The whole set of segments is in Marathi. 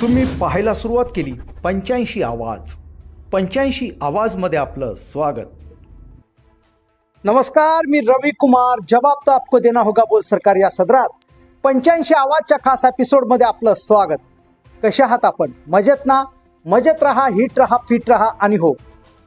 तुम्ही पाहायला सुरुवात केली. पंच्याऐंशी आवाज. पंच्याऐंशी आवाजमध्ये आपलं स्वागत. नमस्कार मी रवी कुमार. जबाब तो आपको देना होगा बोल सरकार या सदरात. पंच्याऐंशी आवाजच्या खास एपिसोडमध्ये आपलं स्वागत. कसे आहात आपण? मजेत ना? मजेत राहा हिट राहा फिट राहा आणि हो.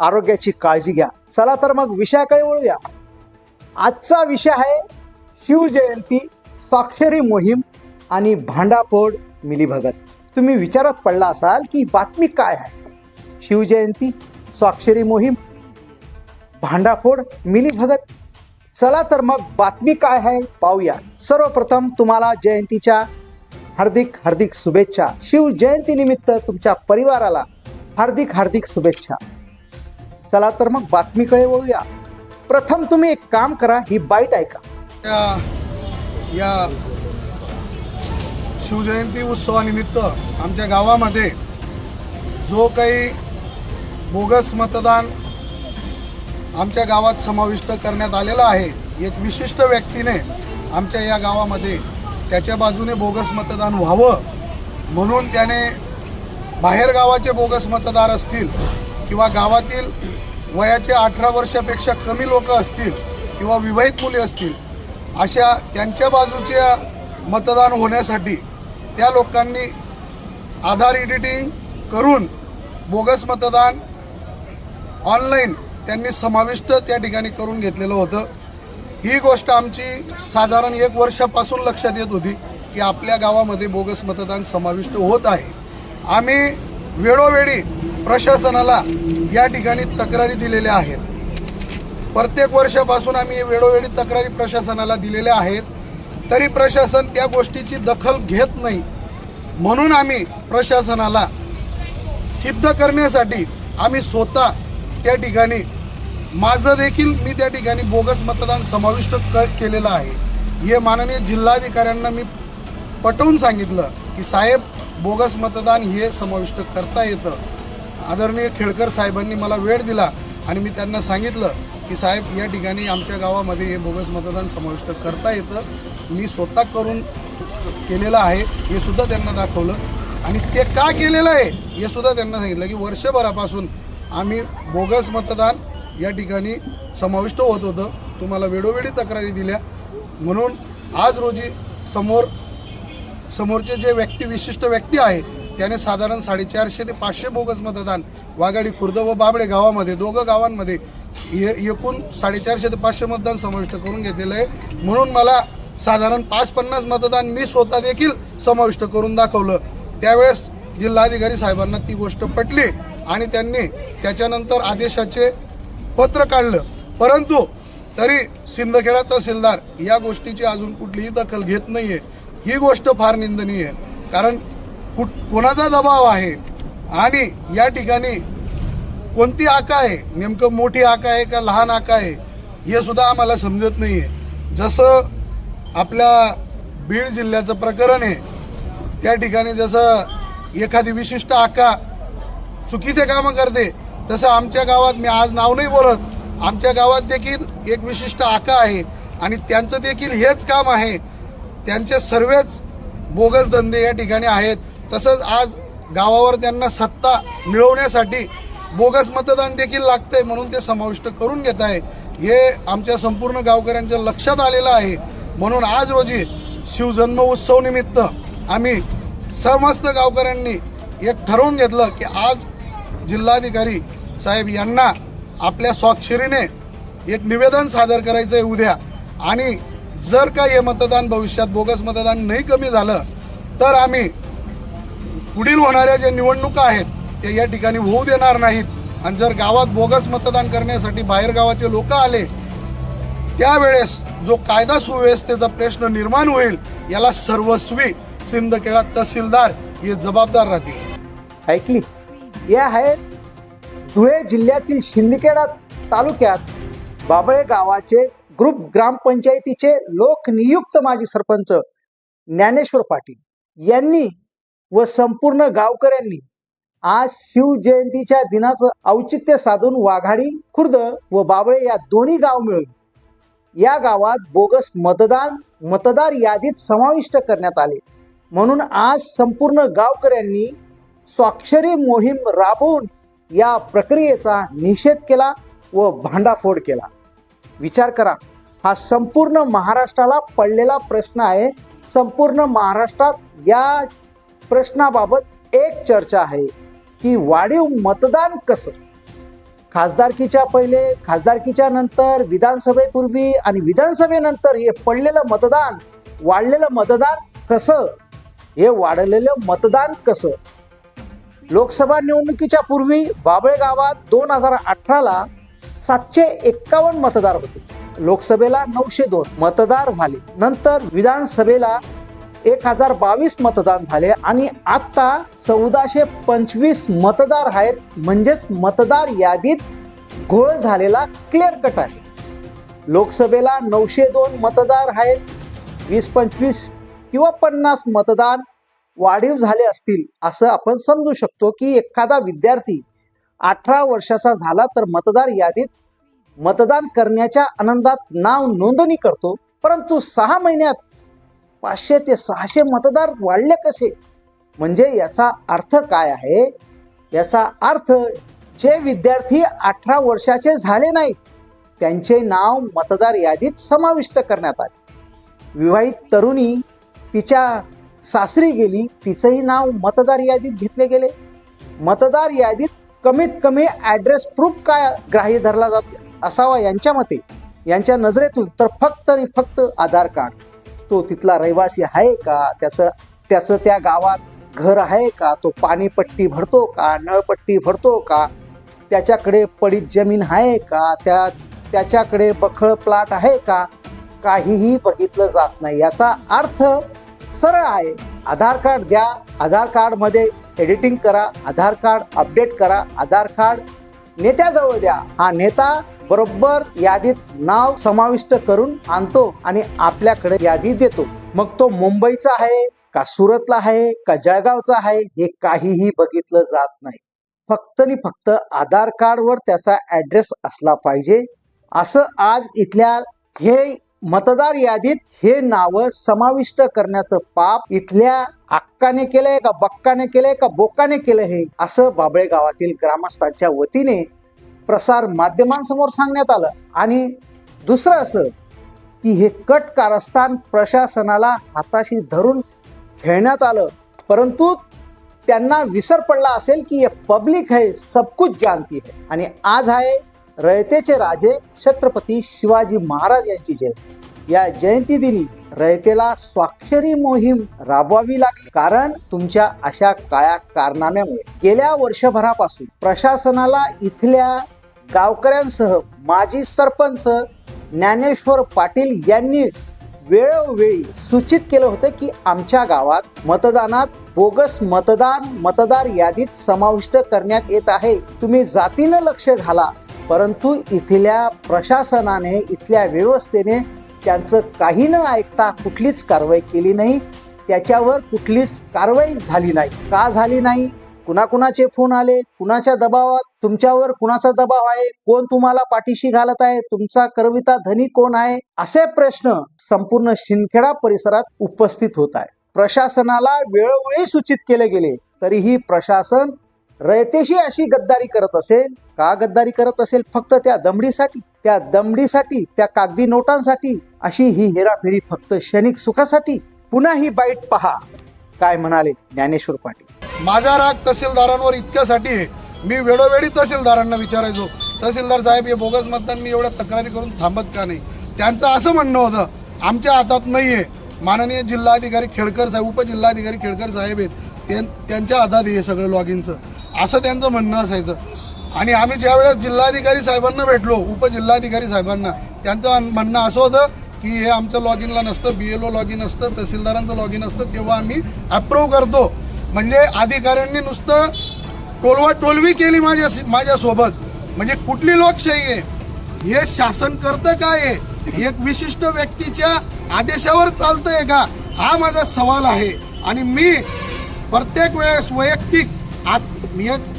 आरोग्याची काळजी घ्या. चला तर मग विषयाकडे वळूया. आजचा विषय आहे शिवजयंती स्वाक्षरी मोहीम आणि भांडाफोड मिलीभगत. तुम्ही विचारात पडला असाल की बातमी काय आहे? शिवजयंती स्वाक्षरी मोहीम भांडाफोड मिलीभगत. चला तर मग बातमी काय आहे पाहूया. सर्वप्रथम तुम्हाला जयंतीच्या हार्दिक हार्दिक शुभेच्छा. शिवजयंतीनिमित्त तुमच्या परिवाराला हार्दिक हार्दिक शुभेच्छा. चला तर मग बातमीकडे वळूया. प्रथम तुम्ही एक काम करा ही बाईट ऐका. या या शिवजयंती उत्सवानिमित्त आमच्या गावामध्ये जो काही बोगस मतदान आमच्या गावात समाविष्ट करण्यात आलेला आहे एक विशिष्ट व्यक्तीने आमच्या या गावामध्ये त्याच्या बाजूने बोगस मतदान व्हावं म्हणून त्याने बाहेर गावाचे बोगस मतदार असतील किंवा गावातील वयाचे अठरा वर्षापेक्षा कमी लोक असतील किंवा विवाहित मुली असतील अशा त्यांच्या बाजूच्या मतदान होण्यासाठी त्या लोकांनी आधार एडिटिंग करून बोगस मतदान ऑनलाईन त्यांनी समाविष्ट त्या ठिकाणी करून घेतलेलं होतं. ही गोष्ट आमची साधारण एक वर्षापासून लक्षात येत होती की आपल्या गावामध्ये बोगस मतदान समाविष्ट होत आहे. आम्ही वेळोवेळी प्रशासनाला या ठिकाणी तक्रारी दिलेल्या आहेत. प्रत्येक वर्षापासून आम्ही वेळोवेळी तक्रारी प्रशासनाला दिलेल्या आहेत. तरी प्रशासन त्या गोष्टीची दखल घेत नाही. म्हणून आम्ही प्रशासनाला सिद्ध करण्यासाठी आम्ही स्वतः त्या ठिकाणी माझं देखील मी त्या ठिकाणी बोगस मतदान समाविष्ट क केलेलं आहे. हे माननीय जिल्हाधिकाऱ्यांना मी पटवून सांगितलं की साहेब बोगस मतदान हे समाविष्ट करता येतं. आदरणीय खेळकर साहेबांनी मला वेळ दिला आणि मी त्यांना सांगितलं की साहेब या ठिकाणी आमच्या गावामध्ये हे बोगस मतदान समाविष्ट करता येतं. मी स्वतः करून केलेलं आहे हे सुद्धा त्यांना दाखवलं. आणि ते का केलेलं आहे हे सुद्धा त्यांना सांगितलं की वर्षभरापासून आम्ही बोगस मतदान या ठिकाणी समाविष्ट होत होतं. तुम्हाला वेळोवेळी तक्रारी दिल्या. म्हणून आज रोजी समोर समोरचे जे व्यक्ती विशिष्ट व्यक्ती आहे त्याने साधारण साडेचारशे ते पाचशे बोगस मतदान वाघाडी खुर्द व बाबडे गावामध्ये दोघं गावांमध्ये एकूण साडेचारशे ते पाचशे मतदान समाविष्ट करून घेतलेलं आहे. म्हणून मला साधारण पाच पन्नास मतदान मी स्वतः देखील समाविष्ट करून दाखवलं. त्यावेळेस जिल्हाधिकारी साहेबांना ती गोष्ट पटली आणि त्यांनी त्याच्यानंतर आदेशाचे पत्र काढलं. परंतु तरी सिंदखेडा तहसीलदार या गोष्टीची अजून कुठलीही दखल घेत नाहीये. ही गोष्ट फार निंदनीय आहे. कारण कुठ कोणाचा दबाव आहे? आणि या ठिकाणी कोणती आका आहे? नेमकं मोठी आका आहे का लहान आका आहे? हे सुद्धा आम्हाला समजत नाही आहे जसं आपल्या बीड जिल्ह्याचं प्रकरण आहे त्या ठिकाणी जसं एखादी विशिष्ट आका चुकीचे कामं करते तसं आमच्या गावात मी आज नाव नाही बोलत. आमच्या गावात देखील एक विशिष्ट आका आहे आणि त्यांचं देखील हेच काम आहे. त्यांचे सर्वच बोगस धंदे या ठिकाणी आहेत. तसंच आज गावावर त्यांना सत्ता मिळवण्यासाठी बोगस मतदान देखील लागतंय म्हणून ते समाविष्ट करून घेत आहे. हे आमच्या संपूर्ण गावकऱ्यांच्या लक्षात आलेलं आहे. म्हणून आज रोजी शिवजन्म उत्सव निमित्त आम्ही समस्त गावकऱ्यांनी एक ठरवून घेतलं की आज जिल्हाधिकारी साहेब यांना आपल्या स्वाक्षरीने एक निवेदन सादर करायचं आहे उद्या. आणि जर का हे मतदान भविष्यात बोगस मतदान नाही कमी झालं तर आम्ही पुढील होणाऱ्या ज्या निवडणुका आहेत ते या ठिकाणी होऊ देणार नाहीत. आणि जर गावात बोगस मतदान करण्यासाठी बाहेर गावाचे लोक आले त्यावेळेस जो कायदा सुव्यवस्थेचा प्रश्न निर्माण होईल याला सर्वस्वी सिंदखेडा तहसीलदार हे जबाबदार राहतील. ऐकली? या आहेत धुळे जिल्ह्यातील शिंदखेडा तालुक्यात बाबळे गावाचे ग्रुप ग्रामपंचायतीचे लोकनियुक्त माजी सरपंच ज्ञानेश्वर पाटील यांनी व संपूर्ण गावकऱ्यांनी आज शिवजयंतीच्या दिनाचं औचित्य साधून वाघाडी खुर्द व बाबळे या दोन्ही गाव मिळून या गावात बोगस मतदान मतदार यादीत समाविष्ट करण्यात आले. म्हणून आज संपूर्ण गावकऱ्यांनी स्वाक्षरी मोहीम राबवून या प्रक्रियेचा निषेध केला व भांडाफोड केला. विचार करा हा संपूर्ण महाराष्ट्राला पडलेला प्रश्न आहे. संपूर्ण महाराष्ट्रात या प्रश्नाबाबत एक चर्चा आहे. की वाढीव मतदान कसं? खासदारकीच्या पहिले खासदारकीच्या नंतर विधानसभेपूर्वी आणि विधानसभेनंतर हे पडलेलं मतदान वाढलेलं मतदान कसं? हे वाढलेलं मतदान कसं? लोकसभा निवडणुकीच्या पूर्वी बाबळे गावात दोन हजार अठराला सातशे एक्कावन्न मतदार होते. लोकसभेला नऊशे दोन मतदार झाले. नंतर विधानसभेला एक हजार बावीस मतदान झाले आणि आत्ता चौदाशे पंचवीस मतदार आहेत. म्हणजेच मतदार यादीत घोळ झालेला क्लिअर कट आहे. लोकसभेला नऊशे दोन मतदार आहेत. वीस पंचवीस किंवा पन्नास मतदान वाढीव झाले असतील असं आपण समजू शकतो की एखादा विद्यार्थी अठरा वर्षाचा झाला तर मतदार यादीत मतदान करण्याच्या आनंदात नाव नोंदणी करतो. परंतु सहा महिन्यात पाचशे ते सहाशे मतदार वाढले कसे? म्हणजे याचा अर्थ काय आहे? याचा अर्थ जे विद्यार्थी अठरा वर्षाचे झाले नाहीत त्यांचे नाव मतदार यादीत समाविष्ट करण्यात आले. विवाहित तरुणी तिच्या सासरी गेली तिचंही नाव मतदार यादीत घेतले गेले. मतदार यादीत कमीत कमी ॲड्रेस प्रूफ काय ग्राह्य धरला जात असावा यांच्या मते? यांच्या नजरेतून तर फक्त आणि फक्त आधार कार्ड. तो तिथला रहिवासी आहे का? त्याचं त्याचं त्या गावात घर आहे का? तो पाणीपट्टी भरतो का? नळपट्टी भरतो का? त्याच्याकडे पडीत जमीन आहे का? त्या त्याच्याकडे बखळ प्लॉट आहे का? काहीही बघितलं जात नाही. याचा अर्थ सरळ आहे. आधार कार्ड द्या. आधार कार्डमध्ये एडिटिंग करा. आधार कार्ड अपडेट करा. आधार कार्ड नेत्याजवळ द्या. हा नेता बरोबर यादीत नाव समाविष्ट करून आणतो आणि आपल्याकडे यादी देतो. मग तो मुंबईचा आहे का सुरतला आहे का जळगावचा आहे हे काहीही बघितलं जात नाही. फक्त आणि फक्त आधार कार्डवर त्याचा ऍड्रेस असला पाहिजे. असं आज इथल्या हे मतदार यादीत हे नाव समाविष्ट करण्याचं पाप इथल्या अक्काने केलंय का बक्काने केलंय का बोकाने केलं हे असं बाबळे गावातील ग्रामस्थांच्या वतीने प्रसार माध्यमांसमोर सांगण्यात आलं. आणि दुसरं असं की हे कट कारस्थान प्रशासनाला हाताशी धरून खेळण्यात आलं. परंतु त्यांना विसर पडला असेल की हे पब्लिक है सब कुछ जानती है आणि आज आहे रयतेचे राजे छत्रपती शिवाजी महाराज यांची जयंती. या जयंती दिनी रयतेला स्वाक्षरी मोहीम राबवावी लागली. कारण तुमच्या अशा काळ्या कारनाम्यामुळे गेल्या वर्षभरापासून प्रशासनाला इथल्या गावकऱ्यांसह माजी सरपंच ज्ञानेश्वर पाटील यांनी वेळोवेळी सूचित केलं होतं की आमच्या गावात मतदानात बोगस मतदान मतदार यादीत समाविष्ट करण्यात येत आहे. तुम्ही जातीनं लक्ष घाला परंतु इथल्या प्रशासनाने इथल्या व्यवस्थेने त्यांचं काही न ऐकता कुठलीच कारवाई केली नाही. त्याच्यावर कुठलीच कारवाई झाली नाही. का झाली नाही? कुणाकुणाचे फोन आले कुणाच्या दबावात तुमच्यावर कुणाचा दबाव आहे कोण तुम्हाला पाठीशी घालत आहे तुमचा करविता धनी कोण आहे असे प्रश्न संपूर्ण शिंदखेडा परिसरात उपस्थित होत आहे प्रशासनाला वेळोवेळी सूचित केले गेले तरीही प्रशासन रयतेशी अशी गद्दारी करत असेल का गद्दारी करत असेल फक्त त्या दमडीसाठी त्या दमडीसाठी त्या कागदी नोटांसाठी अशी ही हेराफेरी फक्त क्षणिक सुखासाठी? पुन्हा ही बाईट पहा. काय म्हणाले ज्ञानेश्वर पाटील? माझा राग तहसीलदारांवर इतक्यासाठी आहे. मी वेळोवेळी तहसीलदारांना विचारायचो तहसीलदार साहेब हे बोगस मतदान मी एवढ्या तक्रारी करून थांबत का नाही? त्यांचं असं म्हणणं होतं आमच्या हातात नाही आहे माननीय जिल्हाधिकारी खेडकर साहेब उपजिल्हाधिकारी खेडकर साहेब आहेत त्यां- त्यांच्या हातात हे सगळं लॉगिनचं असं त्यांचं म्हणणं असायचं. आणि आम्ही ज्यावेळेस जिल्हाधिकारी साहेबांना भेटलो उपजिल्हाधिकारी साहेबांना त्यांचं म्हणणं असं होतं की हे आमचं लॉग इनला नसतं B L O log in असतं तहसीलदारांचं लॉग इन असतं तेव्हा आम्ही अप्रूव्ह करतो. म्हणजे अधिकाऱ्यांनी नुसतं टोलवा टोलवी केली माझ्या माझ्यासोबत म्हणजे कुठली लोकशाही आहे? हे शासन करतं काय आहे? एक विशिष्ट व्यक्तीच्या आदेशावर चालतंय का? हा माझा सवाल आहे. आणि मी प्रत्येक वेळेस वैयक्तिक आत एक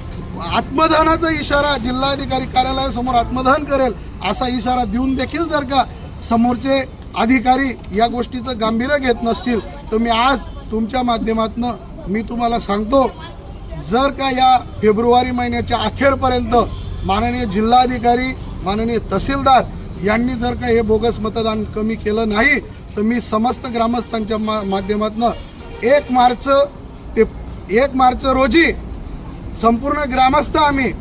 आत्मदहनाचा इशारा जिल्हाधिकारी कार्यालयासमोर आत्मदहन करेल असा इशारा देऊन देखील जर का समोरचे अधिकारी या गोष्टीचं गांभीर्य घेत नसतील तर मी आज तुमच्या माध्यमातून मी तुम्हाला सांगतो जर का या फेब्रुवारी महिन्याच्या अखेरपर्यंत माननीय जिल्हाधिकारी माननीय तहसीलदार यांनी जर का हे बोगस मतदान कमी केलं नाही तर मी समस्त ग्रामस्थांच्या मा माध्यमातून एक मार्च ते एक मार्च रोजी संपूर्ण ग्रामस्थ आम्ही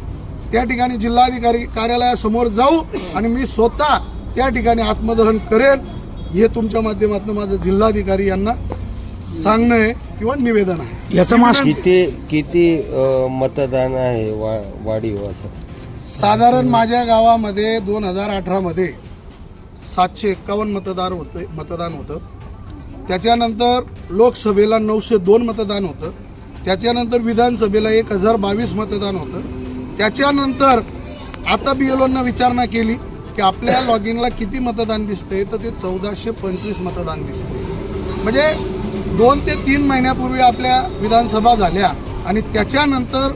त्या ठिकाणी जिल्हाधिकारी कार्यालयासमोर जाऊ आणि मी स्वतः त्या ठिकाणी आत्मदहन करेन हे तुमच्या माध्यमातून माझं जिल्हाधिकारी यांना सांगणं आहे किंवा निवेदन आहे. याचं मास किती किती मतदान आहे वा वाढीव असं? साधारण माझ्या गावामध्ये दोन हजार अठरामध्ये सातशे एक्कावन्न मतदार होते मतदान होतं. त्याच्यानंतर लोकसभेला नऊशे दोन मतदान होतं. त्याच्यानंतर विधानसभेला एक हजार बावीस मतदान होतं. त्याच्यानंतर आता बी एल विचारणा केली की आपल्या लॉगिनला किती मतदान दिसतंय तर ते चौदाशे पंचवीस मतदान दिसतंय. म्हणजे दोन ते तीन महिन्यापूर्वी आपल्या विधानसभा झाल्या आणि त्याच्यानंतर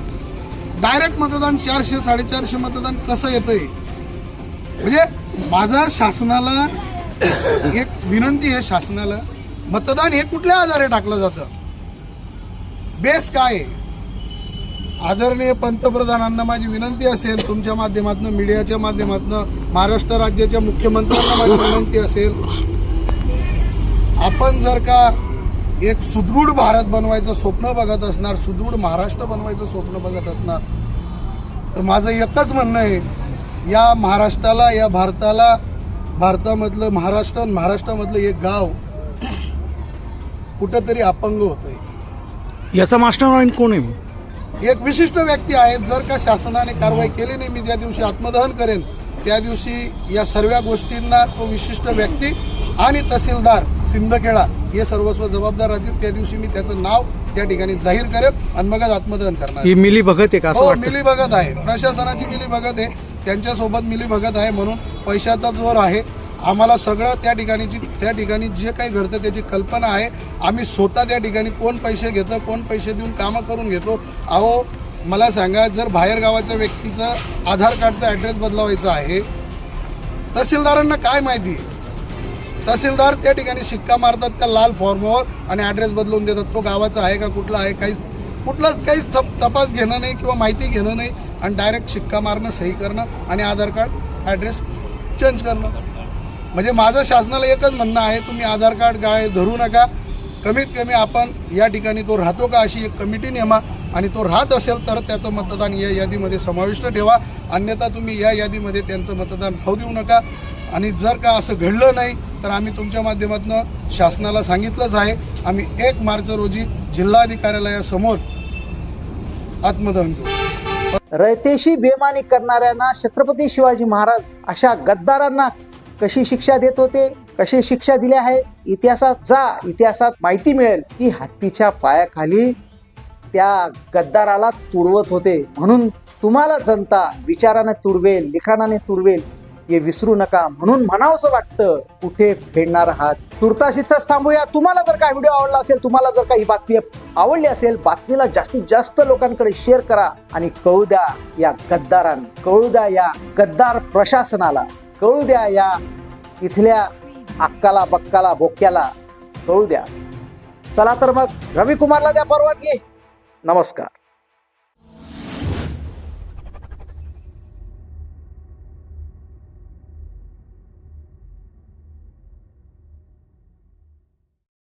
डायरेक्ट मतदान चारशे साडेचारशे मतदान कसं येतंय? म्हणजे माझा शासनाला एक विनंती आहे शासनाला मतदान हे कुठल्या आधारे टाकलं जातं? बेस काय आदरणीय पंतप्रधानांना माझी विनंती असेल तुमच्या माध्यमातून मीडियाच्या माध्यमातून महाराष्ट्र राज्याच्या मुख्यमंत्र्यांना माझी विनंती असेल. आपण जर का एक सुदृढ भारत बनवायचं स्वप्न बघत असणार सुदृढ महाराष्ट्र बनवायचं स्वप्न बघत असणार. तर माझं एकच म्हणणं आहे या महाराष्ट्राला या भारताला भारतामधलं महाराष्ट्र महाराष्ट्रामधलं एक गाव कुठंतरी अपंग होतंय. याचा मास्टर माइंड कोण आहे? एक विशिष्ट व्यक्ती आहे जर का शासनाने कारवाई केली नाही मी ज्या दिवशी आत्मदहन करेन त्या दिवशी या सर्व गोष्टींना तो विशिष्ट व्यक्ती आणि तहसीलदार सिंदखेडा हे सर्वस्व जबाबदार राहतील. त्या दिवशी मी त्याचं नाव त्या ठिकाणी जाहीर करेन आणि मगच आत्मदहन करणार ही मिली भगत आहे का हो मिली भगत आहे. प्रशासनाची मिली भगत आहे. त्यांच्यासोबत मिली भगत आहे म्हणून पैशाचा जोर आहे. आम्हाला सगळं त्या ठिकाणीची त्या ठिकाणी जे काही घडतं त्याची कल्पना आहे. आम्ही स्वतः त्या ठिकाणी कोण पैसे घेतं कोण पैसे देऊन कामं करून घेतो. अहो मला सांगा जर बाहेर गावाच्या व्यक्तीचं आधार कार्डचा ॲड्रेस बदलवायचा आहे तहसीलदारांना काय माहिती? तहसीलदार त्या ठिकाणी शिक्का मारतात त्या लाल फॉर्मवर आणि ॲड्रेस बदलून देतात. तो गावाचा आहे का कुठला आहे काहीच कुठलाच काहीच तप तपास घेणं नाही किंवा माहिती घेणं नाही आणि डायरेक्ट शिक्का मारणं सही करणं आणि आधार कार्ड ॲड्रेस चेंज करणं. म्हणजे माझं शासनाला एकच म्हणणं आहे तुम्ही आधार कार्ड काय धरू नका. कमीत कमी आपण या ठिकाणी तो राहतो का अशी एक कमिटी नेमा आणि तो राहत असेल तर त्याचं मतदान या यादीमध्ये समाविष्ट ठेवा. अन्यथा तुम्ही या यादीमध्ये त्यांचं मतदान होऊ देऊ नका. आणि जर का असं घडलं नाही तर आम्ही तुमच्या माध्यमातून शासनाला सांगितलंच आहे आम्ही एक मार्च रोजी जिल्हाधिकाऱ्यालयासमोर आत्मदहन करू. रयतेशी बेमानी करणाऱ्यांना छत्रपती शिवाजी महाराज अशा गद्दारांना कशी शिक्षा देत होते कशी शिक्षा दिली आहे इतिहासात जा इतिहासात माहिती मिळेल. की हत्तीच्या पायाखाली त्या गद्दाराला तुडवत होते. म्हणून तुम्हाला जनता विचाराने तुडवेल लिखाणाने तुडवेल हे विसरू नका म्हणून म्हणावंसं वाटतं कुठे भेटणार आहात? तुर्तास इथंच थांबूया. तुम्हाला जर का व्हिडिओ आवडला असेल तुम्हाला जर का ही बातमी आवडली असेल बातमीला जास्तीत जास्त लोकांकडे शेअर करा आणि कळू द्या या गद्दारांना कळू द्या या गद्दार प्रशासनाला कळू द्या या इथल्या अक्काला बक्काला बोक्याला कळू द्या. चला तर मग रविकुमारला द्या परवानगी. नमस्कार.